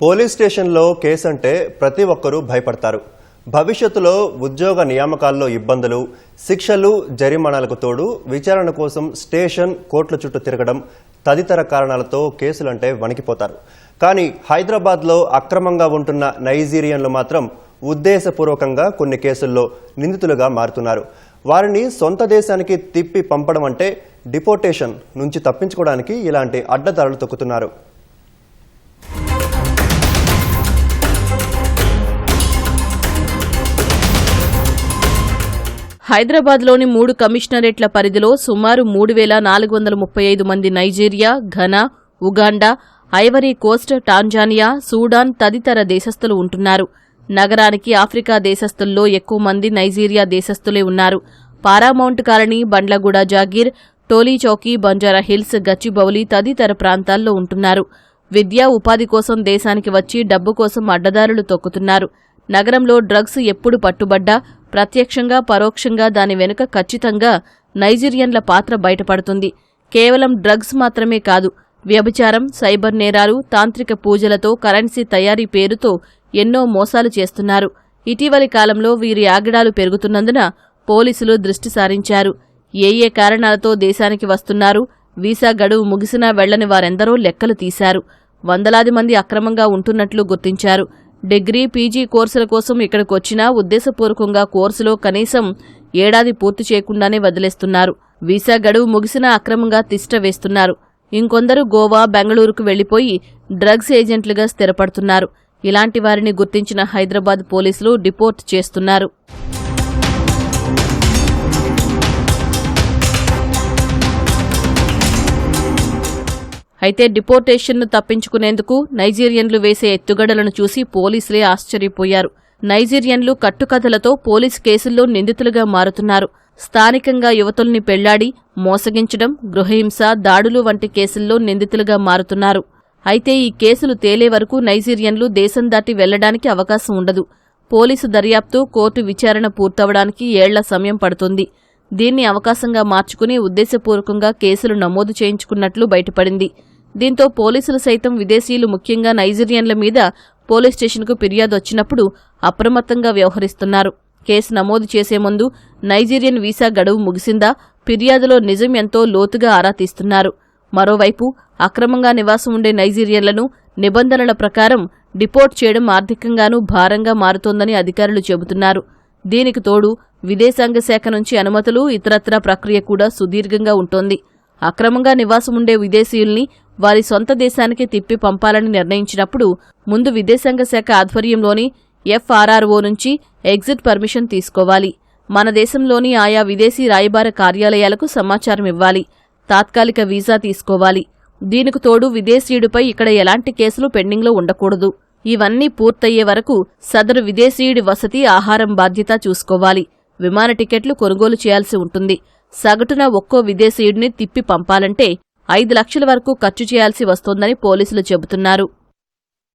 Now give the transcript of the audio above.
Police స్టేషన్లో case అంటే ప్రతి ఒక్కరూ భయపడతారు. భవిష్యత్తులో ఉద్యోగ నియామకాల్లో ఇబ్బందులు శిక్షలు జరిమానాలకు తోడు విచారణ కోసం స్టేషన్ కోర్టుల చుట్టూ తిరగడం తదితర కారణాలతో కేసులంటే వణికిపోతారు. కానీ హైదరాబాద్లో అక్రమంగా ఉంటున్న నైజీరియన్లు మాత్రం ఉద్దేశపూర్వకంగా కొన్ని కేసుల్లో నిందితులుగా మారుతున్నారు. వారిని సొంత దేశానికి తిప్పి పంపడం అంటే డిపోటేషన్ నుంచి తప్పించుకోవడానికి ఇలాంటి అడ్డదారులు తొక్కుతున్నారు. హైదరాబాద్లోని మూడు కమిషనరేట్ల పరిధిలో సుమారు మూడు వేల నాలుగు వందల ముప్పై ఐదు మంది Nigeria Ghana Uganda Ivory Coast Tanzania Sudan తదితర దేశస్థులు ఉంటున్నారు. నగరానికి ఆఫ్రికా దేశస్థుల్లో ఎక్కువ మంది నైజీరియా దేశస్థులే ఉన్నారు. Paramount colony Bandlaguda Jagir Toli Chowki Banjara Hills Gachibowli తదితర ప్రాంతాల్లో ఉంటున్నారు. విద్యా ఉపాధి కోసం దేశానికి వచ్చి డబ్బు కోసం అడ్డదారులు తొక్కుతున్నారు. నగరంలో డ్రగ్స్ ఎప్పుడు పట్టుబడ్డా ప్రత్యక్షంగా పరోక్షంగా దాని వెనుక ఖచ్చితంగా నైజీరియన్ల పాత్ర బయటపడుతుంది. కేవలం డ్రగ్స్ మాత్రమే కాదు వ్యభిచారం సైబర్ నేరాలు తాంత్రిక పూజలతో కరెన్సీ తయారీ పేరుతో ఎన్నో మోసాలు చేస్తున్నారు. ఇటీవలి కాలంలో వీరి ఆగడాలు పెరుగుతున్నందున పోలీసులు దృష్టి సారించారు. ఏ ఏ కారణాలతో దేశానికి వస్తున్నారు వీసా గడువు ముగిసినా వెళ్ళని వారెందరో లెక్కలు తీశారు. వందలాది మంది అక్రమంగా ఉంటున్నట్లు గుర్తించారు. డిగ్రీ పీజీ కోర్సుల కోసం ఇక్కడికి వచ్చినా ఉద్దేశపూర్వకంగా కోర్సులో కనీసం ఏడాది పూర్తి చేయకుండానే వదిలేస్తున్నారు. వీసా గడువు ముగిసినా అక్రమంగా తిష్ట వేస్తున్నారు. ఇంకొందరు గోవా బెంగళూరుకు వెళ్ళిపోయి డ్రగ్స్ ఏజెంట్లుగా స్థిరపడుతున్నారు. ఇలాంటి వారిని గుర్తించిన హైదరాబాద్ పోలీసులు డిపోర్ట్ చేస్తున్నారు. అయితే డిపోర్టేషన్ను తప్పించుకునేందుకు నైజీరియన్లు వేసే ఎత్తుగడలను చూసి పోలీసులే ఆశ్చర్యపోయారు. నైజీరియన్లు కట్టుకథలతో పోలీస్ కేసుల్లో నిందితులుగా మారుతున్నారు. స్థానికంగా యువతుల్ని పెళ్ళాడి మోసగించడం గృహహింస దాడులు వంటి కేసుల్లో నిందితులుగా మారుతున్నారు. అయితే ఈ కేసులు తేలే వరకు నైజీరియన్లు దేశం దాటి వెళ్ళడానికి అవకాశం ఉండదు. పోలీసు దర్యాప్తు కోర్టు విచారణ పూర్తవడానికి ఏళ్ళ సమయం పడుతుంది. దీన్ని అవకాశంగా మార్చుకుని ఉద్దేశపూర్వకంగా కేసులు నమోదు చేయించుకున్నట్లు బయటపడింది. దీంతో పోలీసులు సైతం విదేశీయులు ముఖ్యంగా నైజీరియన్ల మీద పోలీస్ స్టేషన్కు ఫిర్యాదు వచ్చినప్పుడు అప్రమత్తంగా వ్యవహరిస్తున్నారు. కేసు నమోదు చేసే ముందు నైజీరియన్ వీసా గడువు ముగిసిందా ఫిర్యాదులో నిజం ఎంతో లోతుగా ఆరా తీస్తున్నారు. మరోవైపు అక్రమంగా నివాసం ఉండే నైజీరియన్లను నిబంధనల ప్రకారం డిపోర్ట్ చేయడం ఆర్థికంగానూ భారంగా మారుతోందని అధికారులు చెబుతున్నారు. దీనికి తోడు విదేశాంగ శాఖ నుంచి అనుమతులు ఇతరత్రా ప్రక్రియ కూడా సుదీర్ఘంగా ఉంటోంది. అక్రమంగా నివాసం ఉండే విదేశీయుల్ని వారి సొంత దేశానికి తిప్పి పంపాలని నిర్ణయించినప్పుడు ముందు విదేశాంగ శాఖ ఆధ్వర్యంలోని ఎఫ్ఆర్ఆర్ఓ నుంచి ఎగ్జిట్ పర్మిషన్ తీసుకోవాలి. మన దేశంలోని ఆయా విదేశీ రాయబార కార్యాలయాలకు సమాచారం ఇవ్వాలి. తాత్కాలిక వీసా తీసుకోవాలి. దీనికి తోడు విదేశీయుడిపై ఇక్కడ ఎలాంటి కేసులు పెండింగ్లో ఉండకూడదు. ఇవన్నీ పూర్తయ్యే వరకు సదరు విదేశీయుడి వసతి ఆహారం బాధ్యత చూసుకోవాలి. విమాన టికెట్లు కొనుగోలు చేయాల్సి ఉంటుంది. సగటున ఒక్కో విదేశీయుడిని తిప్పి పంపాలంటే ఐదు లక్షల వరకు ఖర్చు చేయాల్సి వస్తోందని పోలీసులు చెబుతున్నారు.